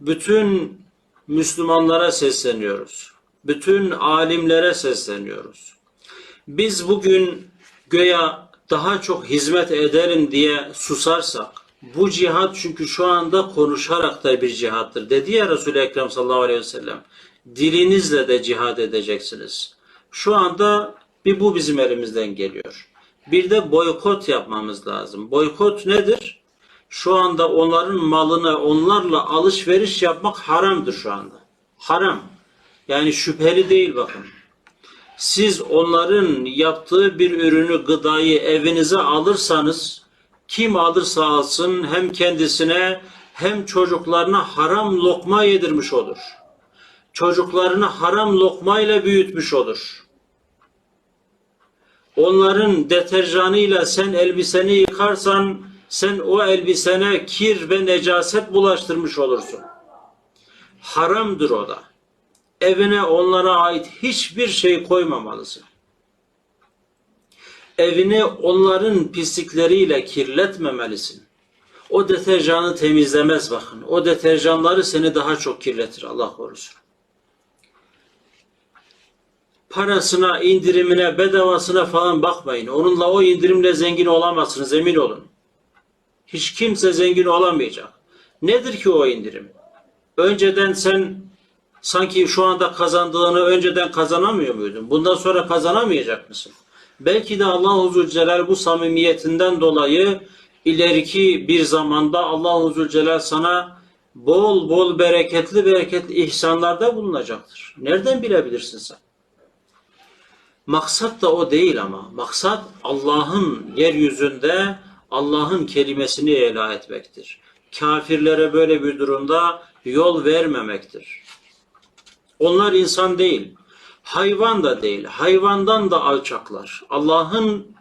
bütün Müslümanlara sesleniyoruz. Bütün alimlere sesleniyoruz. Biz bugün göya daha çok hizmet edelim diye susarsak, bu cihat çünkü şu anda konuşarak da bir cihattır. Dedi ya Resul-i Ekrem sallallahu aleyhi ve sellem, dilinizle de cihad edeceksiniz. Şu anda bir bu bizim elimizden geliyor. Bir de boykot yapmamız lazım. Boykot nedir? Şu anda onların malını onlarla alışveriş yapmak haramdır şu anda. Haram. Yani şüpheli değil bakın. Siz onların yaptığı bir ürünü, gıdayı evinize alırsanız kim alırsa alsın hem kendisine hem çocuklarına haram lokma yedirmiş olur. Çocuklarını haram lokmayla büyütmüş olur. Onların deterjanıyla sen elbiseni yıkarsan sen o elbisene kir ve necaset bulaştırmış olursun. Haramdır o da. Evine onlara ait hiçbir şey koymamalısın. Evini onların pislikleriyle kirletmemelisin. O deterjanı temizlemez bakın. O deterjanları seni daha çok kirletir Allah korusun parasına, indirimine, bedavasına falan bakmayın. Onunla o indirimle zengin olamazsınız emin olun. Hiç kimse zengin olamayacak. Nedir ki o indirim? Önceden sen sanki şu anda kazandığını önceden kazanamıyor muydun? Bundan sonra kazanamayacak mısın? Belki de Allah Zülcelal bu samimiyetinden dolayı ileriki bir zamanda Allah Zülcelal sana bol bol bereketli bereketli ihsanlarda bulunacaktır. Nereden bilebilirsin sen? Maksat da o değil ama. Maksat Allah'ın yeryüzünde Allah'ın kelimesini ilah etmektir. Kafirlere böyle bir durumda yol vermemektir. Onlar insan değil. Hayvan da değil. Hayvandan da alçaklar. Allah'ın